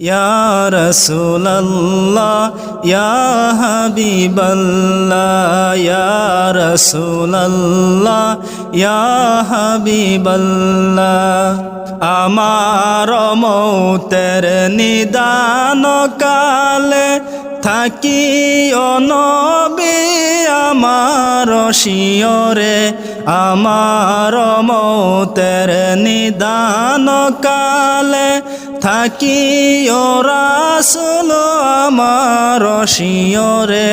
يا رسول الله يا حبيب الله يا رسول الله يا حبيب الله আমার মৌতের নিদান কালে থাকি অনবী আমার শিয়রে আমার মৌতের নিদান কালে থাকি রাসুল আমার শিয়রে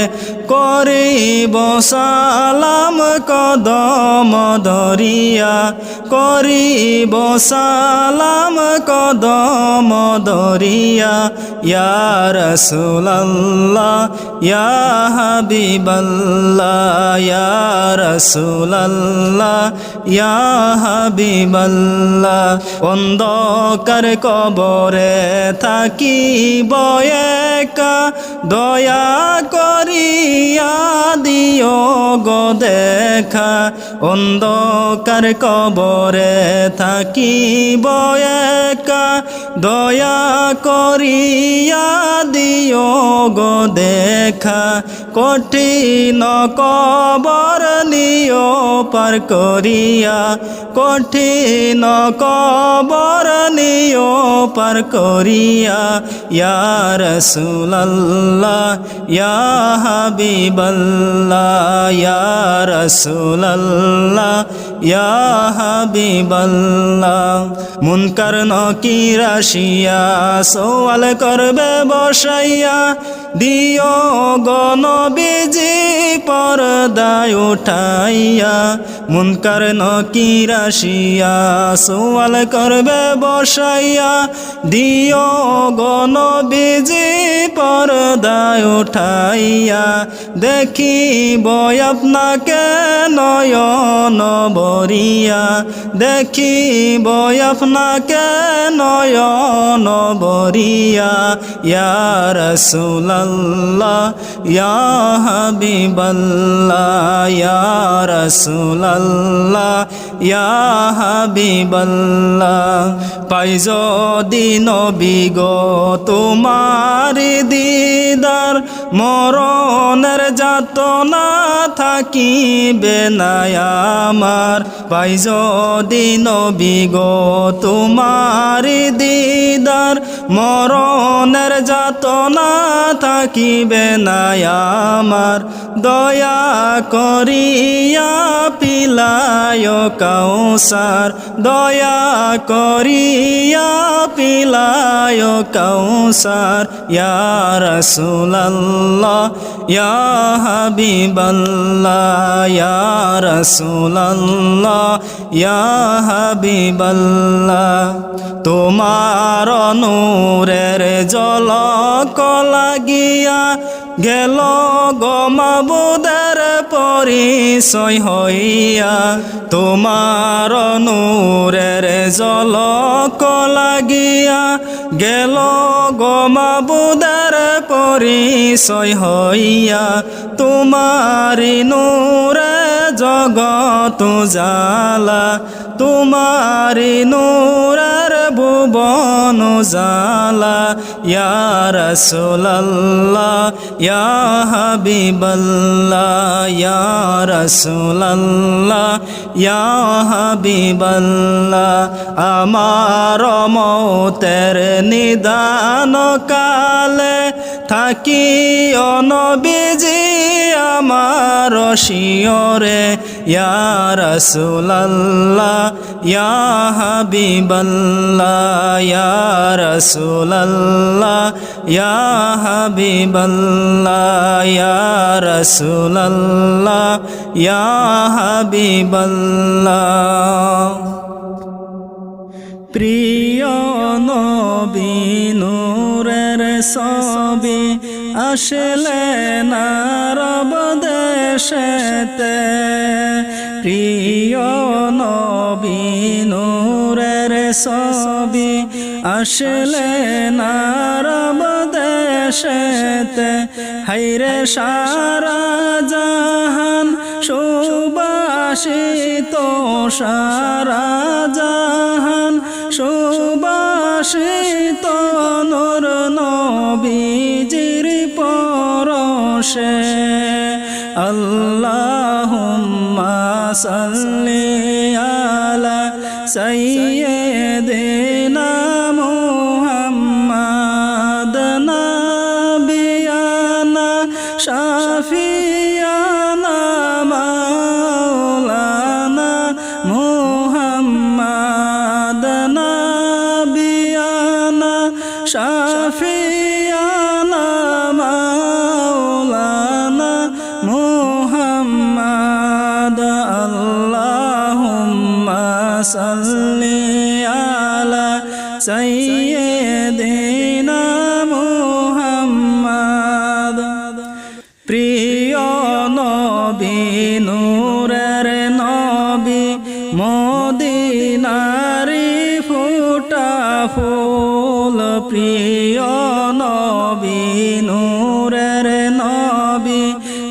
করিব সালাম কদম দরিয়া করিব সালাম কদম দরিয়া ইয়া রাসূলুল্লাহ, ইয়া হাবিবাল্লাহ, ইয়া রাসূলুল্লাহ, ইয়া হাবিবাল্লাহ, অন্ধকার কবরে থাকি বয়েকা দয়া দিও গো দেখা অন্ধকার কবরে থাকি বয়েকা দয়া করিয়া দিও গো দেখা। কঠিন কবর নিও পার করিয়া। কঠিন কবর নিও পার করিয়া। ইয়া রাসূলুল্লাহ, ইয়া হাবিবাল্লাহ, ইয়া রাসূলুল্লাহ। ইয়া হাবিবাল্লাহ, মুনকার নকির আসিয়া সওয়াল করবে বসাইয়া, দিও গণ বিজি পর্দায় উঠাইয়া, মুনকার নকির আসিয়া সওয়াল করবে বসাইয়া, দিও গণ বিজি পর্দায় উঠাইয়া দেখিব আপনাকে নয়ন বরিয়া দেখিব আপনাকে নয়ন বরিয়া ইয়া রাসূলুল্লাহ, ইয়া হাবিবাল্লাহ, ইয়া রাসূলুল্লাহ ইয়া হাবিবাল্লাহ পাইজ দিন বিগ তোমার দিদার, মরণের যাতনা থাকিবে না আমার। পাইজ দিন বিগ তোমার দিদার, মরণের থাকিবে না আমার। দয়া করিয়া পিলায় কৌসার দয়া করিয়া পিলায় কৌসার ইয়া রাসূলুল্লাহ, ইয়া হাবিবাল্লাহ, ইয়া রাসূলুল্লাহ, ইয়া হাবিবাল্লাহ। তোমার নূরের জলক লাগিয়া গেল গমাবুদের পরিচয় হইয়া, তোমার নূরের জলক লাগিয়া, গেল গমাবুদের পরিচয় হইয়া তোমারি নূরে জগত জালা তোমারি নূরের জালা ইয়া রাসূলুল্লাহ ইয়া হাবিবাল্লাহ ইয়া রাসূলুল্লাহ ইয়া হাবিবাল্লাহ। আমার মৌতের নিদান কালে থাকি অনবিজি আমার শিয়রে ইয়া রাসূলুল্লাহ, ইয়া হাবিবাল্লাহ, ইয়া রাসূলুল্লাহ, ইয়া হাবিবাল্লাহ, ইয়া রাসূলুল্লাহ, ইয়া হাবিবাল্লাহ। প্রিয় সবি আসলে না রব দেশেতে। প্রিয় নবী নূরের সবি আসলে নারব দেশেতে হাইরে সারা জাহান, সুবাসিত সারা জাহান সুবাসি তো নুর নবীজির পরশে। আল্লাহুম্মা সাল্লি আলা সাইয়্যিদ মুহাম্মাদ নাবিয়ানা শাফিয়ানা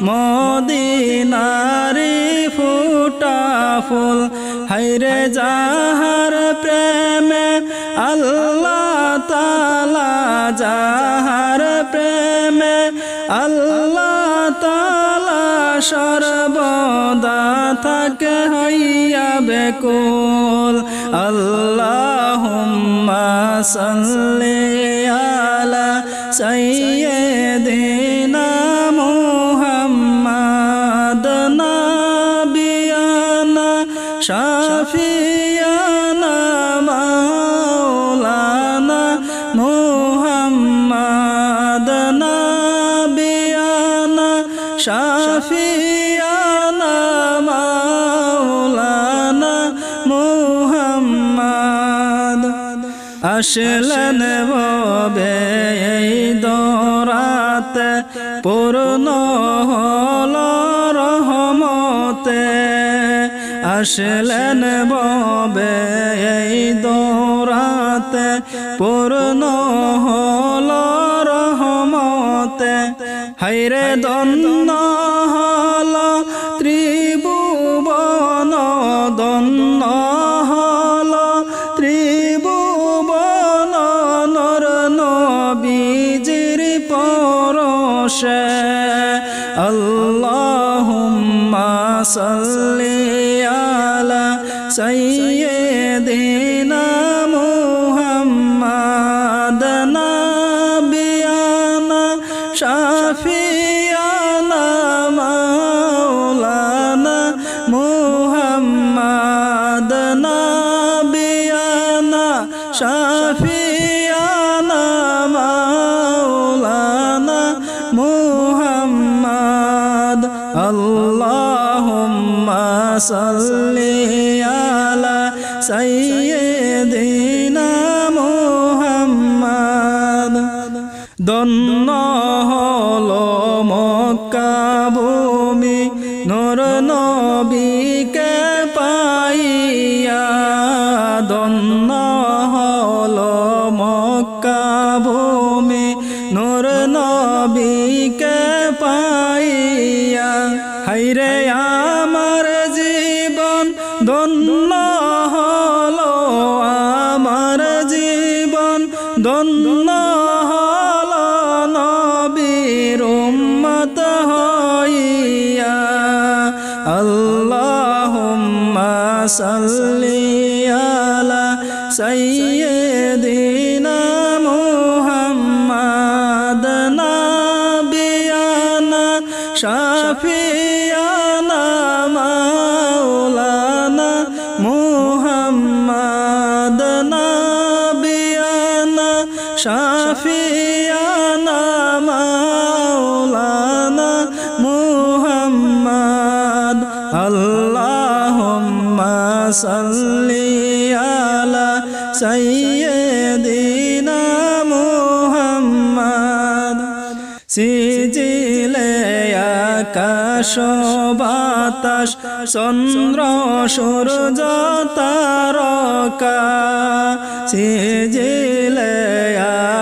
মদিনারি ফুটা ফুল। হাইরে যাহার প্রেমে আল্লাহ তালা যাহার প্রেমে আল্লাহ তালা সর্বদা থাকে হইয়া বেকুল। আল্লাহুম্মা সাল্লি আলা সাইয়্যিদিনা আসলেন ববে এই দরাতে পূর্ণ হল রহমতে। আসলেন ববে এই দরাতে পূর্ণ হল রহমতে। হাইরে দন্ন হল ত্রিভুবন দন্ন হল ত্রিভুবন নর নবীজির পরশে। আল্লাহুম্মা সাল্লি আল্লাহুম্মা সাল্লি আলা সাইয়্যিদিনা মুহাম্মাদ দন্ন হলো মক্কা ভূমি, নর নবীকে পাইয়া। দন্ন হলো মক্কা হাইরে আমার জীবন দন্ন হলো, আমার জীবন দন্ন হলো, নবীর উম্মত হইয়া। আল্লাহুম্মা সাল্লি আলা সাইয়্যিদিনা মুহাম্মাদ নাবিয়ানা শাফিয়ানা আলা মোহাম্মদ সিজিলে আকাশ বাতাস চন্দ্র সূর্য তারকা। সিজিলে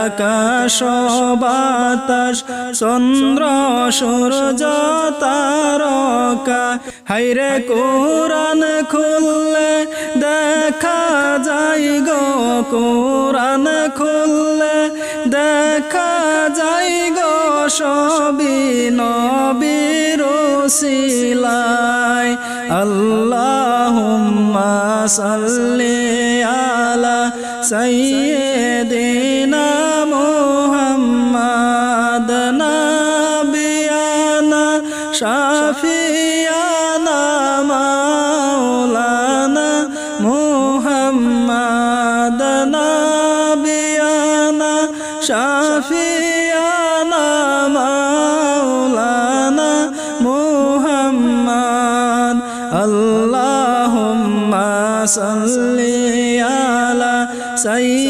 আকাশ বাতাস চন্দ্র সূর্য হাইরে কোরআন খুললে দেখা যাই গো, কোরআন খুললে দেখা যাই গো সবি নবীর ওসিলায় আল্লাহুম্মা সাল্লি আলা সাইয়্যিদিনা মুহাম্মাদ নাবিয়ানা শাফিয়ানা মাওলানা মুহাম্মাদ নাবিয়ানা শাফিয়ানা সাল্লি আলা সাইয়্যিদিনা